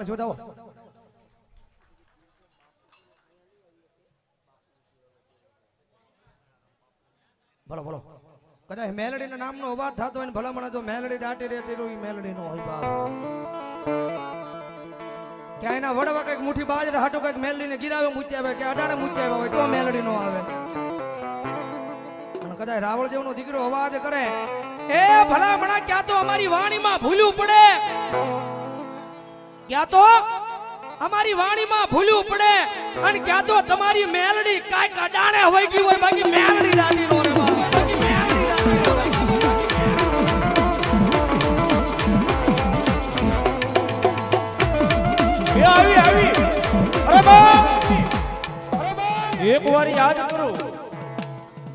એટલે જોતાઓ ભલો ભલો. કદાચ મેલડીના નામનો અવાજ થતો હોય ને ભલામણ જો મેલડી દાટી રહેતી ઈ મેલડી નો હોય બાપ. ક્યાં એના વડવા કંઈક મુઠી બાજરા હાટું કંઈક મેલડીને ગિરાવે મૂકી આવે કે અડાડે મૂકી આવ્યા હોય તો મેલડી નો આવે. અને કદાચ રાવળ દેવનો દીકરો અવાજ કરે, એ ભલામણા, ક્યાં તો અમારી વાણીમાં ભૂલ્યું પડે. ક્યાં તો અમારી વાણીમાં ભૂલ્યું પડે અને ક્યાં તો તમારી મેલડી કાંઈક અડાણે હોય ગઈ હોય, બાકી મેલડી દાદી નો રે બાપ. બાકી મેલડી દાદી નો રે. એ આવી એક વાર યાદ કરો,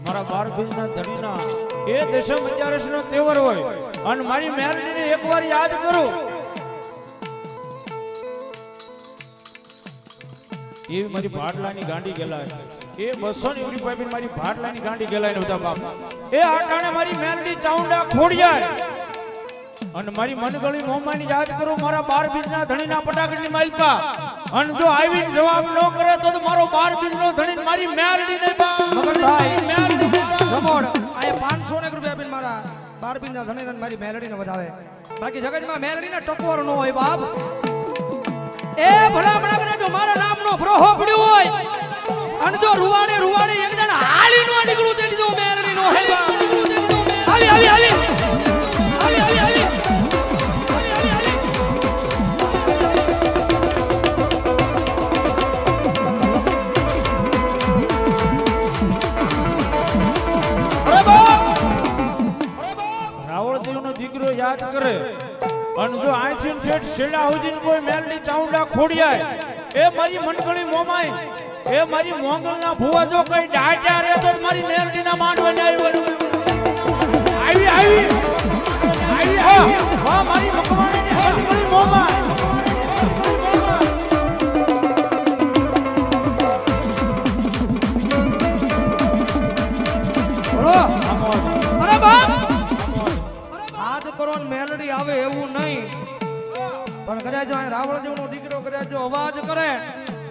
મારા બાર બીજના ધણીના એ દશમ અગિયારસ નો તહેવાર હોય અને મારી મેલડીને એક વાર યાદ કરો એવી મારી ભાડલાની ગાંડી ગેલાય. એ બસો ની ઉડી પાપી મારી ભાડલાની ગાંડી ગેલાય નતા બાપ. એ આટાણે મારી મેલડી ચાઉંડા ખોડિયા અને મારી મનગળી મોમાની યાદ કરું મારા બાર બીજના ધણીના પટાકડની માલપા. અને જો આવી જવાબ ન કરે તો મારો બાર બીજનો ધણી મારી મેલડી નહીં બા. મગનભાઈ. મેલડી. જમોડ. આયા પાંચસો ને એક રૂપિયા આપીને મારા બાર બીજના ધણીને મારી મેલડીને વધાવે. બાકી જગતમાં મેલડીને ટકોર નો હોય બાપ. એ ભલામણા કરે જો મારા નામનો ફ્રોહો પડ્યો હોય અને જો રૂવાડે રૂવાડે અને જો છેઠ શેડા કોઈ મેલડી ચાઉંડા ખોડિયાય, એ મારી મનગળી મોમાય એ મારી મોંગલના ભુવા જો કઈ ડાટ્યા રે તો મારી મેલડીના માંડવાને આવી આવી આવી. હા મારી મનગળી મોમાય. કદાચ જો, આ રાવળ દેવનો દીકરો કર્યા જો, અવાજ કરે.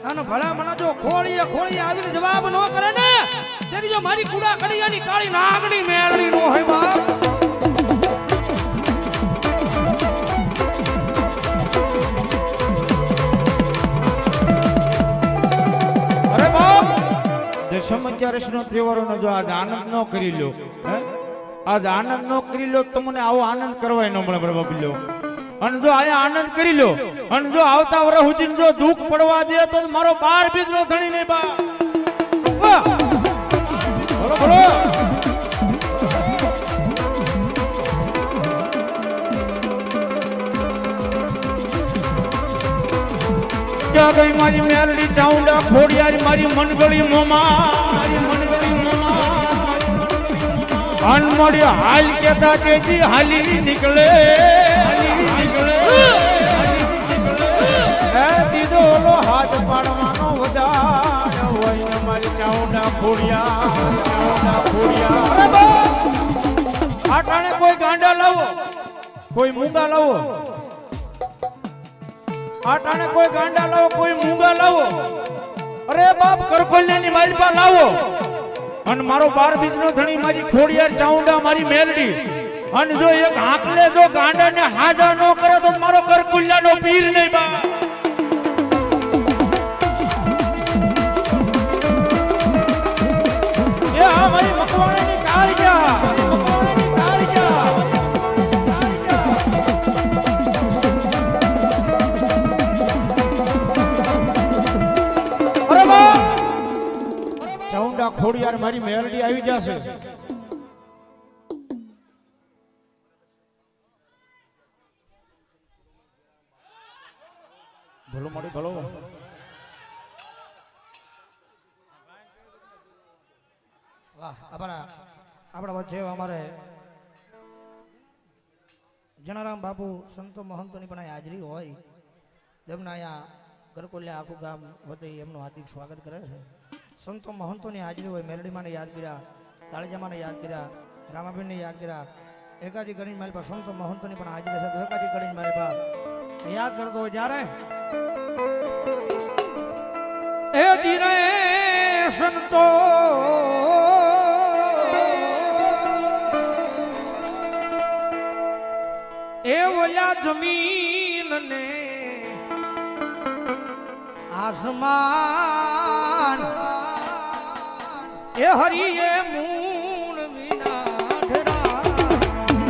અને ભલા મને જો ખોળીએ ખોળીએ આવીને જવાબ ન કરે ને, તેની જો મારી કુડા કડિયાની કાળી નાગણી મેલડી નો હોય બાપ. અગિયારસ નો તહેવારોનો જો આજ આનંદ ન કરી લો, હે? આજ આનંદ ન કરી લો તો મને આવો આનંદ કરવાય ન મળે બરાબર અને જો આયા આનંદ કરી લો. અને જો આવતા વરસ સુધી જો દુઃખ પડવા દે તો મારો બાર બીજ નો ધણી નહીં બા. ક્યાં ગઈ મારી મેલડી ચાઉંડા ખોડિયારી, મારી મનગળી મોમા મારી મનગળી મોમા અન હાલ કેતા કેજી હાલી નીકળે. હાથ પાડવાનો મારી ખોડિયા આ ટાણે કોઈ ગાંડા લાવો, કોઈ મૂંગા લાવો. આટાને કોઈ ગાંડા લાવો, કોઈ મૂંગા લાવો. અરે બાપ કરકોલ્યાની માલપા લાવો. અને મારો બાર બીજનો ધણી, મારી ખોડિયાર, ચાઉંડા, મારી મેલડી. અને જો એક હાંકલે જો ગાંડાને હાજા ન કરે તો મારો કરકુલ્યાનો પીર નહીં બા. એ હા, મારી મકવાણાની કાર ગયા. ખોડિયાર મારી મેલડી આવી જશે. આપણા અમારે જનારામ બાપુ સંતો મહંતોની પણ અહીં હાજરી હોય. તેમના અહીંયા ગરકોલિયા આખું ગામ વતી એમનું હાર્દિક સ્વાગત કરે છે. સંતો મહંતોની હાજરી હોય, મેલડીમાને યાદ કર્યા કાળજામાને યાદ કર્યા, રામાબેનને યાદ કર્યા. એકાદી ગણી મારી પાસે સંતો મહંતોની પણ હાજરી છે. તો એકાદી ગણી મારી પાસે યાદ કરતો હોય જ્યારે એ દિને સંતો ઓલા જમીન ને આસમાન એ હરિએ મૂળ વિના ઠરાયા.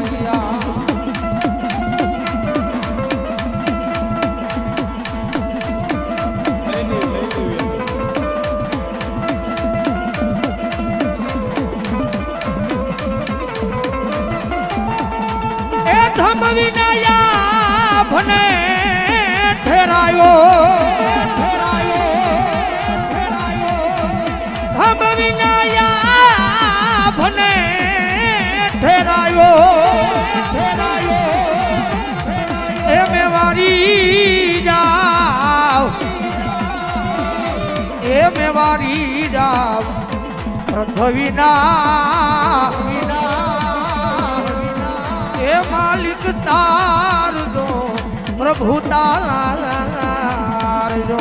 અને ઠેરાયો ભને ઠેરાયો. ઠેરાયો એ મેવારી જાવ, એ મેવારી જાવ. પૃથ્વીના વિના માલિક તાર દો. પ્રભુ તાર દો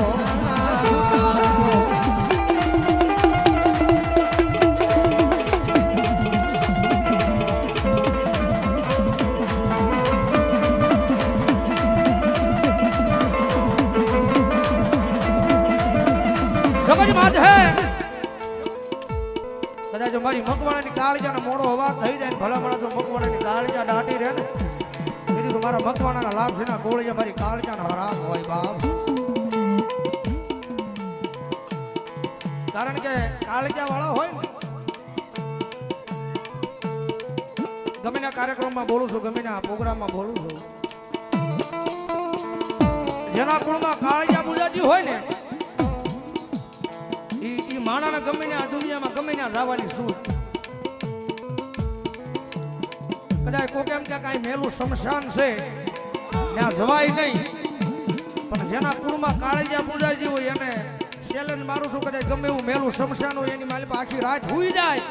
સમજમાં છે કદાચ મારી મકવાણાની કાળજાનો મોડો હોવા થઈ જાય ભલા ભલા તો મકવાણાની કાળજા દાટી રહે ને મારા મકવાણાના લાભ છે ને કોળિયા મારી કાળજાનો હરામ હોય બાપ. કારણ કે કાળજા વાળા હોય ગમે ના કાર્યક્રમમાં બોલું છું, ગમે ના પ્રોગ્રામમાં બોલું છું, જેના કુળમાં કાળજા બુજાજી હોય ને એ માણાને ગમે ને આ દુનિયામાં ગમે ને રાવાની સૂઝ. કદાચ કોક એમ કે કાંઈ મેલું શમશાન છે. ત્યાં જવાય નહીં. પણ જેના કુળમાં કાળિયા પૂજાજી હોય એને ચેલેન્જ મારું છું કદાચ ગમે એવું મેલું શમશાન હોય, એની મારી આખી રાત હુઈ જાય.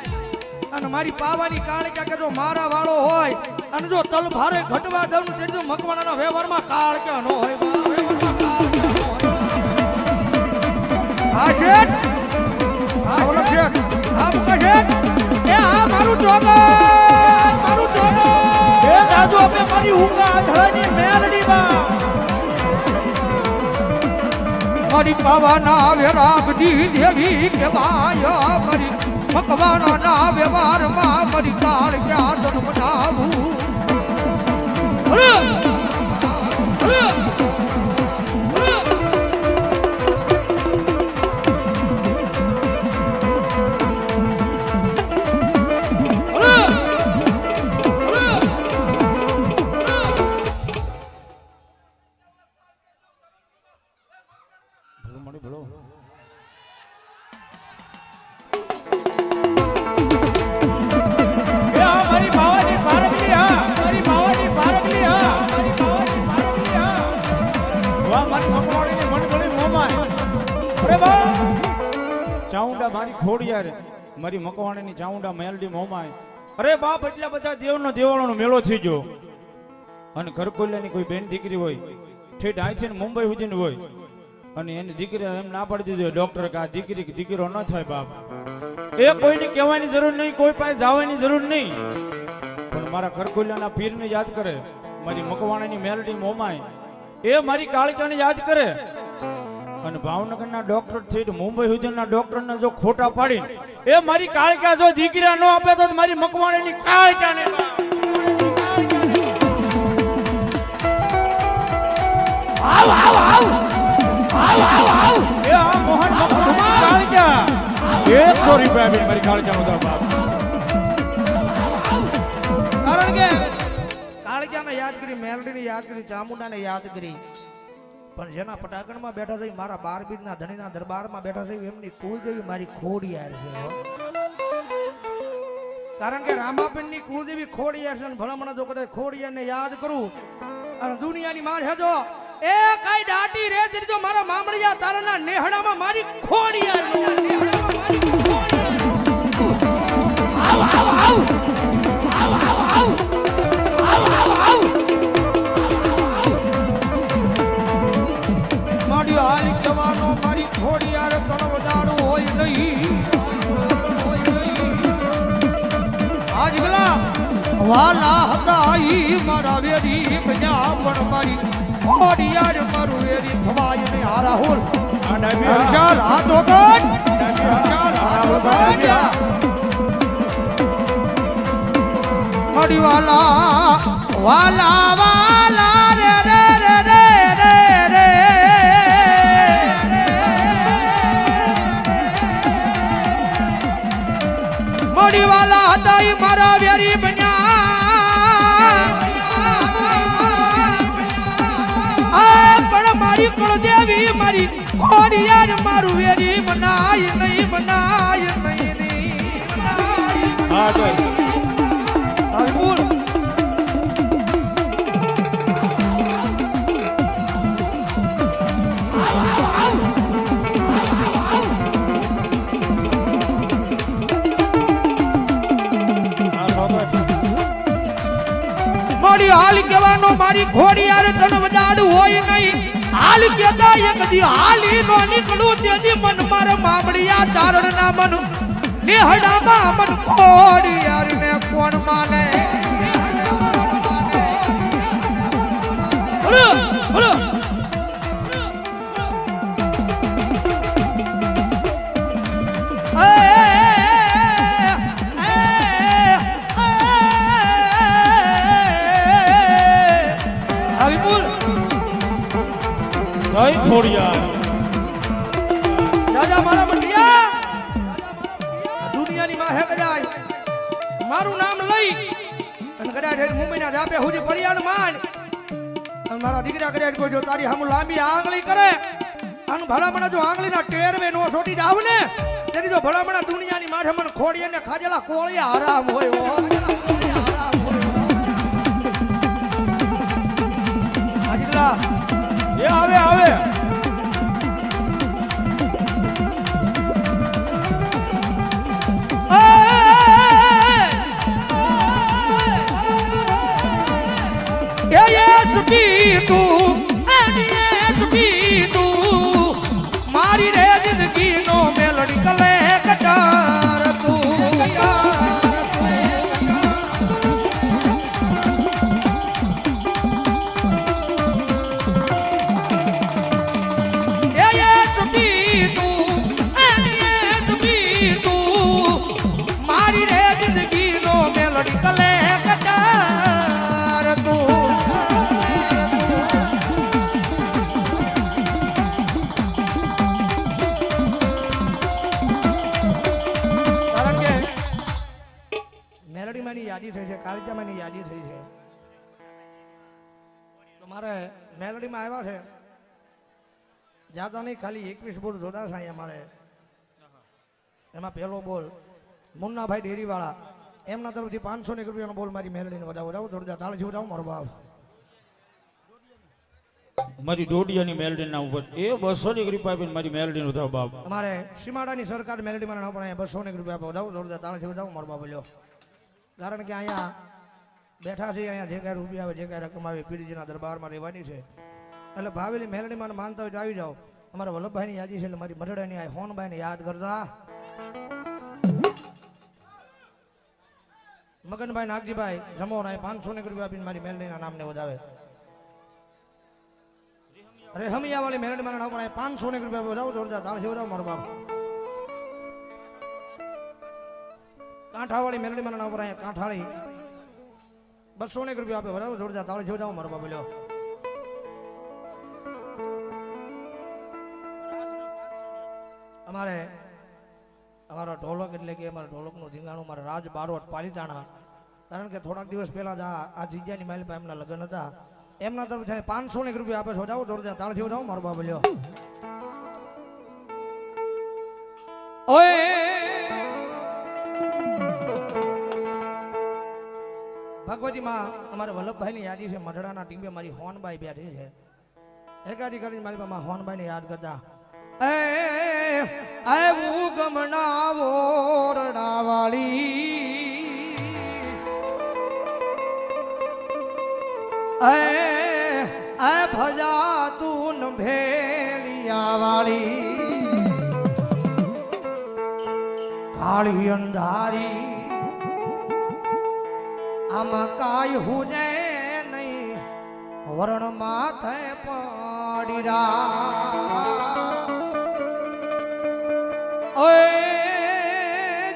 અને મારી પાવાની કાળિયા કે જો મારા વાળો હોય, અને જો તલ ભારે ઘટવા દઉં ને મકવાના મકવાણાના વ્યવહારમાં કાળક્યા ન હોય હા, શેઠ? હા, બોલો, શેઠ. હા મુકા શેઠ એ, હા, મારું જોગર આજ અમે મારી ઉંગા આંધળાની મેલડીમાં મારી પાવાના વેરાગજી દેવી કહેવાય મારી ભગવાનના વ્યવહારમાં મારી કાળ ક્યાં જન્મ ચાઉંડા મારી ખોડિયાર મારી મકવાણીની ચાઉંડા મેલડી મોમાય અરે બાપ, એટલા બધા દેવનો દેવાળોનો મેળો થઈ ગયો. અને ઘરકોલ્યાની કોઈ બેન દીકરી હોય, ઠેઠ અહીંથી મુંબઈ સુધીની હોય, અને એની દીકરી એમ ના પાડી દીધો ડોક્ટર, કે આ દીકરી દીકરો ન થાય બાપ. એ કોઈને કહેવાની જરૂર નહીં, કોઈ પાસે જવાની જરૂર નહીં. પણ મારા ઘરકોલ્યાના પીરને યાદ કરે, મારી મકવાણાની મેલડી મોમાય એ મારી કાળકાને યાદ કરે. અને ભાવનગરના ડોક્ટરથી મુંબઈ સુધીના ડોક્ટરને જો ખોટા પાડી એ મારી કાળકા જો દીકરા ન આપે તો મારી મકવાણીની કાળકાને આવ આવ એ આ મોહન મકવાણીની કાળકા 100 રૂપિયા મારી કાળકાનો દો બાપ કારણ કે કાળજાને યાદ કરી મેલડીને યાદ કરી ચામુંડાને યાદ કરી પણ જેના પટાગણમાં બેઠા છે મારા બારબીજના ધણીના દરબારમાં બેઠા છે, એમની કુળદેવી મારી ખોડિયાર છે કારણ કે રામાબેનની કુળદેવી ખોડિયાર છે ભલામણા જો કદાચ ખોડિયારને યાદ કરું. અને દુનિયાની માં છે એ કઈ દાટી રે દીધો મારા મામડિયા તારાના નેહડામાં મારી ખોડિયાર આવ આવ આવ. જવાનો મારી થોડી યાર તણ વધારું હોય નહીં. આજગલા વાલા હતા ઈ મારા વેરી બજા પણ મારી. થોડી યાર મારું વેરી થવાય ને આ રાહુલ. ચાલ હાથ વગર ચાલ હાથ વગર વાલા વાલા વાલા. રે વાલા હતા ઈ મારા વેરી બન્યા. પણ મારી કુળદેવી મારી ખોડિયાર મારું વેરી બનાય નહીં બનાય નહીં નહીં હાલ કહેવાનો મારી ખોડિયાર તણ વજાડ હોય નહીં. હાલ કેતા એક દી હાલી નો નીકળું તેજી મન માર મામડિયા ચારણ ના મન. નેહડામાં મન ખોડિયાર ને કોણ માને. બોલો બોલો દાદા મારા નામ લઈ અને પડિયાણ અને મારા દીકરા કદાચ કોઈ જો તારી હમ લાંબી આંગળી કરે, આનું ભલામણા જો આંગળીના ટેરવે નો છોટી જાવ ને, તેની તો ભલામણા દુનિયાની માથે મને ખોડીએ ને ખાજેલા કોળિયા આરામ હોય તો મારે મેલડીમાં આવ્યા છે. જાતા નહીં ખાલી એકવીસ બોલ જોતા છે અહીંયા મારે. એમાં પહેલો બોલ મુન્નાભાઈ ડેરીવાળા. એમના તરફથી પાંચસો ને રૂપિયાનો બોલ મારી મેલડીને વધાવો. વધાવો જોરદાર. તાળ જેવું જાઓ મારો ભાવ મારી ડોડિયાની મેલડીના ઉપર. એ બસો ની કૃપા આપીને મારી મેલડી નો બાપ. અમારે સીમાડાની સરકાર મેલડીમાં ના પણ અહીંયા બસો ને રૂપિયા વધાવો જોરદાર. તાળ જેવું જાવ મારો બાપ લ્યો. કારણ કે અહીંયા બેઠા છે અહીંયા, જે કાંઈ રૂપિયા આવે, જે કાંઈ રકમ આવે પીડીજીના દરબારમાં રહેવાની છે. એટલે ભાવેલી મેલડીમાં માનતા હોય તો આવી જાઓ. અમારા વલ્લભભાઈની યાદી છે એટલે મારી મરડાની આ હોનભાઈને યાદ કરતા. મગનભાઈ નાગજીભાઈ, જમો ના પાંચસો ને રૂપિયા આપીને મારી મેલડીના નામને વધાવે. અરે હમિયા વાળી મેલડી મારા નામ પણ પાંચસો ને રૂપિયા વધાવો જોરદાર, તાળથી વધાવો મારો બાપ. કાંઠાવાળી મેરડી મારા નામ પર કાંઠાળી. બસો ને રૂપિયા આપે વધાવો જોરદાર તાળ જેવો જાવ મારો લ્યો. અમારે અમારો ઢોલક એટલે કે અમારા ઢોલકનું ધીંગાણું મારા રાજ બારોટ પાલીતાણા. કારણ કે થોડાક દિવસ પહેલાં જ આ જગ્યાની માલિકા એમના લગ્ન હતા. એમના તરફ પાંચસો ને રૂપિયા આપે છો જાઓ જોરદાર તાળ જેવો જાઓ મારો બાબુ ભગવતીમાં અમારા વલ્લભભાઈની યાદી છે, મઢડાના ટીમે મારી હોનબાઈ બેઠી છે. એકાદી કરી મારી પાસે હોનબાઈને યાદ કરતા, એ હું ગમના વોરડાવાળી એ ભજા તું ભેળિયા વાળી કાળી અંધારી આમાં કાય હુને નહીં વરણ માથે પડી રા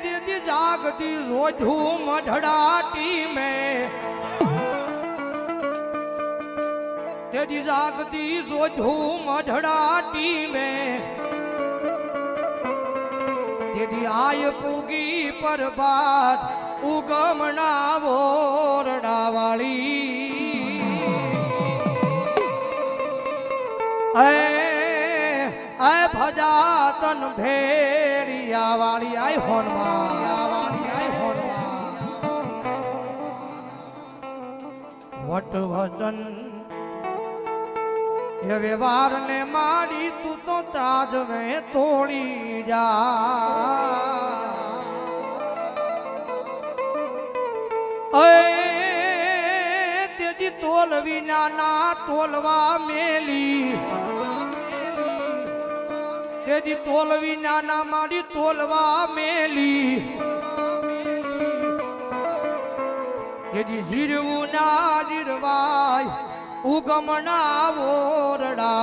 દીદી જાગતી રોજું મઢડાટી મેં. તેજી જાગતી રોજું મઢડાટી મેં. તેડી આય પૂગી પરબાદ ઉગમણા વોરડાવાળી એ એ ભજા તન ભેડિયા વાળી આય હોનમાં વટ વચન, એ વ્યવહાર ને માડી તું તો ત્રાજવે તોડી જા. અય તેજી તોલવી નાના તોલવા મેલી. તેજી તોલવી નાના મારી તોલવા મેલી. તેજી જીરવું ના જીરવાય, ઉગમના ઓરડા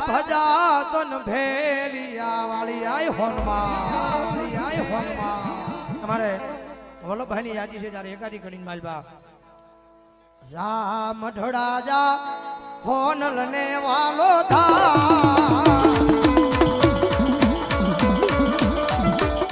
આય ભજા તન ભેલિયા વાળી આય હોનમાં. આય હોનમાં. તમારે વલ્લભભાઈની યાદી છે ત્યારે એકાદી કરીને માલબા. રામ ઢળા જા હોન લને વાલો થા